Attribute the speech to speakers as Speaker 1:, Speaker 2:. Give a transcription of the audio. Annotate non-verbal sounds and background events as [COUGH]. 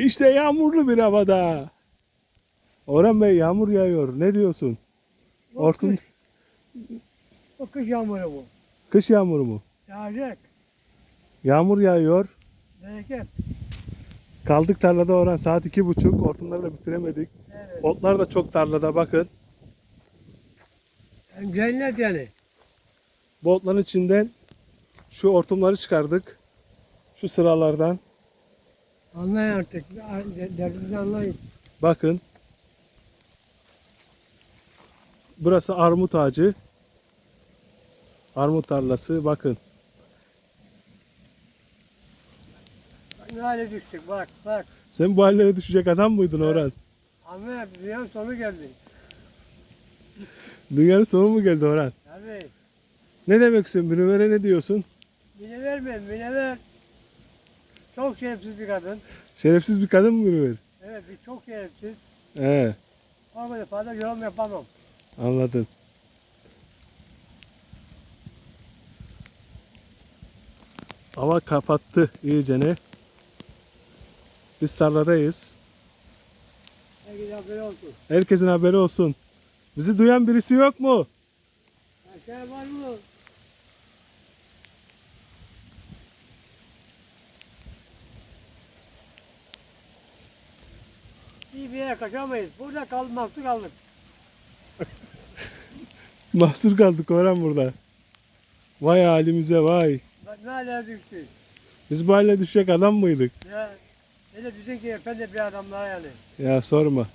Speaker 1: İşte yağmurlu bir havada. Orhan Bey yağmur yağıyor. Ne diyorsun? Orkun
Speaker 2: O kış yağmuru bu.
Speaker 1: kış yağmuru mu?
Speaker 2: Yağacak.
Speaker 1: Yağmur yağıyor.
Speaker 2: Bereket.
Speaker 1: Kaldık tarlada Orhan saat iki buçuk. Hortumları da bitiremedik.
Speaker 2: Evet.
Speaker 1: Otlar da çok tarlada bakın.
Speaker 2: Cennet yani.
Speaker 1: Bu otların içinden şu hortumları çıkardık. Şu sıralardan.
Speaker 2: Anlayın artık. Derdinizi anlayın.
Speaker 1: Bakın. Burası armut ağacı. Armut tarlası bakın.
Speaker 2: Bak Ne hale düştük bak bak.
Speaker 1: Sen bu hallere düşecek adam mıydın Orhan?
Speaker 2: Ama dünyanın sonu geldi.
Speaker 1: Dünyanın sonu mu geldi Orhan?
Speaker 2: Tabii.
Speaker 1: Ne demek istiyorsun? Ne diyorsun?
Speaker 2: Minever mi? Minever çok şerefsiz bir kadın.
Speaker 1: Şerefsiz bir kadın mı Münevver?
Speaker 2: Evet bir çok şerefsiz.
Speaker 1: He,
Speaker 2: O kadar fazla yorum yapamam.
Speaker 1: anladım. Hava kapattı iyicene. Biz tarladayız.
Speaker 2: Herkese haberi olsun.
Speaker 1: Herkesin haberi olsun. Bizi duyan birisi yok mu?
Speaker 2: Aşağı var mı? İyi bir yere kaçamayız. Burada kalmakta kaldık. [LAUGHS]
Speaker 1: Mahsur kaldık Orhan burada. Vay halimize vay.
Speaker 2: Bak ne hale düştük.
Speaker 1: Biz bu hale düşecek adam mıydık?
Speaker 2: Ya hele bizim ki efendi bir adamlar yani.
Speaker 1: Ya sorma.